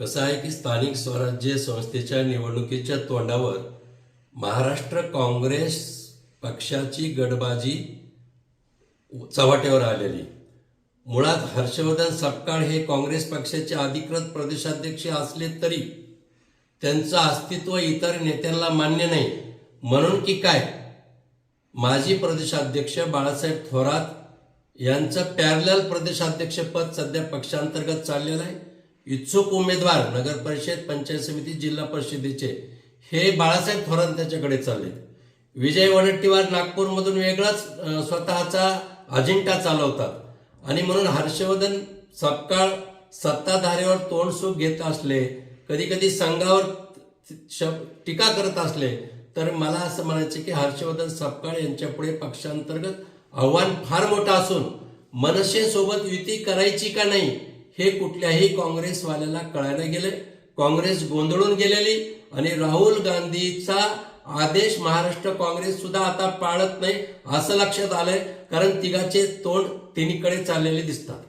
कसं आहे की स्थानिक स्वराज्य संस्थेच्या निवडणुकीच्या तोंडावर महाराष्ट्र काँग्रेस पक्षाची गडबाजी चव्हाट्यावर आलेली. मुळात हर्षवर्धन सपकाळ हे काँग्रेस पक्षाचे अधिकृत प्रदेशाध्यक्ष असले तरी त्यांचं अस्तित्व इतर नेत्यांना मान्य नाही. म्हणून की काय? माजी प्रदेशाध्यक्ष बाळासाहेब थोरात यांचं पॅरलल प्रदेशाध्यक्षपद सध्या पक्षांतर्गत चाललेलं आहे. इच्छुक उमेदवार नगर परिषद पंचायत समिती जिल्हा परिषदेचे हे बाळासाहेब थोरात त्याच्याकडे चालले विजय वडट्टीवार नागपूरमधून वेगळाच स्वतःचा अजिंठा चालवतात. आणि म्हणून हर्षवर्धन सपकाळ सत्ताधारीवर तोंड सुख घेत असले कधी कधी संघावर टीका करत असले तर मला असं म्हणायचं की हर्षवर्धन सपकाळ यांच्या पुढे पक्षांतर्गत आव्हान फार मोठं असून मनसेसोबत युती करायची का नाही हे कुठल्याही काँग्रेसवाल्याला कळायला गेले काँग्रेस गोंधळून गेलेली आणि राहुल गांधीचा आदेश महाराष्ट्र काँग्रेस सुद्धा आता पाळत नाही असं लक्षात आलंय. कारण तिघाचे तोंड तिन्हीकडे चाललेले दिसतात.